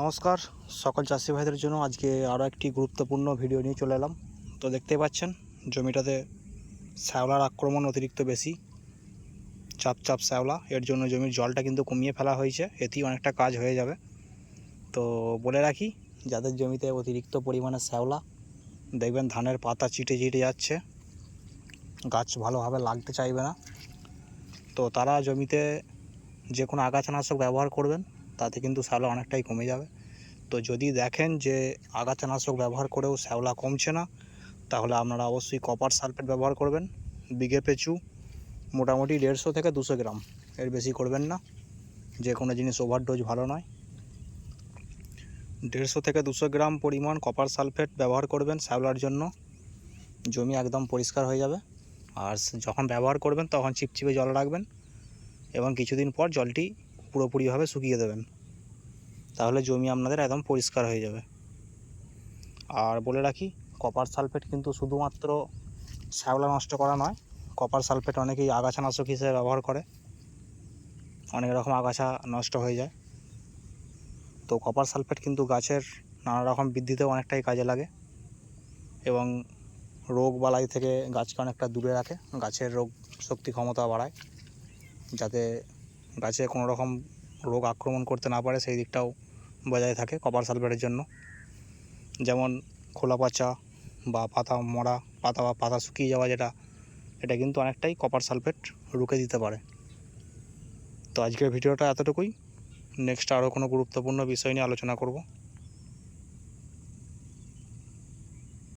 নমস্কার, সকল চাষি ভাইদের জন্য আজকে আরও একটি গুরুত্বপূর্ণ ভিডিও নিয়ে চলে এলাম। তো দেখতেই পাচ্ছেন, জমিটাতে শ্যাওলার আক্রমণ অতিরিক্ত বেশি, চাপ চাপ শ্যাওলা, এর জন্য জমির জলটা কিন্তু কমিয়ে ফেলা হয়েছে, এতেই অনেকটা কাজ হয়ে যাবে। তো বলে রাখি, যাদের জমিতে অতিরিক্ত পরিমাণে শ্যাওলা, দেখবেন ধানের পাতা চিটে চিটে যাচ্ছে, গাছ ভালোভাবে লাগতে চাইবে না। তো তারা জমিতে যে কোনো আগাছানাশক ব্যবহার করবেন তাতে কিন্তু শ্যাওলা অনেকটাই কমে যাবে। তো যদি দেখেন যে আগাছানাশক ব্যবহার করেও শ্যাওলা কমছে না, তাহলে আপনারা অবশ্যই কপার সালফেট ব্যবহার করবেন। বিঘে পেঁচু মোটামুটি দেড়শো থেকে দুশো গ্রাম, এর বেশি করবেন না। যে কোনো জিনিস ওভারডোজ ভালো নয়। দেড়শো থেকে দুশো গ্রাম পরিমাণ কপার সালফেট ব্যবহার করবেন শ্যাওলার জন্য। জমি একদম পরিষ্কার হয়ে যাবে। আর যখন ব্যবহার করবেন তখন চিপচিপে জল রাখবেন এবং কিছুদিন পর জলটি পুরোপুরিভাবে শুকিয়ে দেবেন। তাহলে জমি আপনাদের একদম পরিষ্কার হয়ে যাবে। আর বলে রাখি কপার সালফেট কিন্তু শুধুমাত্র শ্যাওলা নষ্ট করা নয় কপার সালফেট অনেকেই আগাছানাশক হিসেবে ব্যবহার করে। অনেক রকম আগাছা নষ্ট হয়ে যায়। তো কপার সালফেট কিন্তু গাছের নানা রকম বৃদ্ধিতেও অনেকটাই কাজে লাগে এবং রোগ বালাই থেকে গাছকে অনেকটা দূরে রাখে। গাছের রোগ শক্তি ক্ষমতা বাড়ায়, যাতে গাছে কোনো রকম রোগ আক্রমণ করতে না পারে, সেই দিকটাও বজায় থাকে কপার সালফেটের জন্য। যেমন খোলা পচা বা পাতা মরা, পাতা বা পাতা শুকিয়ে যাওয়া যেটা, এটা কিন্তু অনেকটাই কপার সালফেট রুখে দিতে পারে। তো আজকের ভিডিওটা এতটুকুই। নেক্সট আরও কোনো গুরুত্বপূর্ণ বিষয় নিয়ে আলোচনা করব।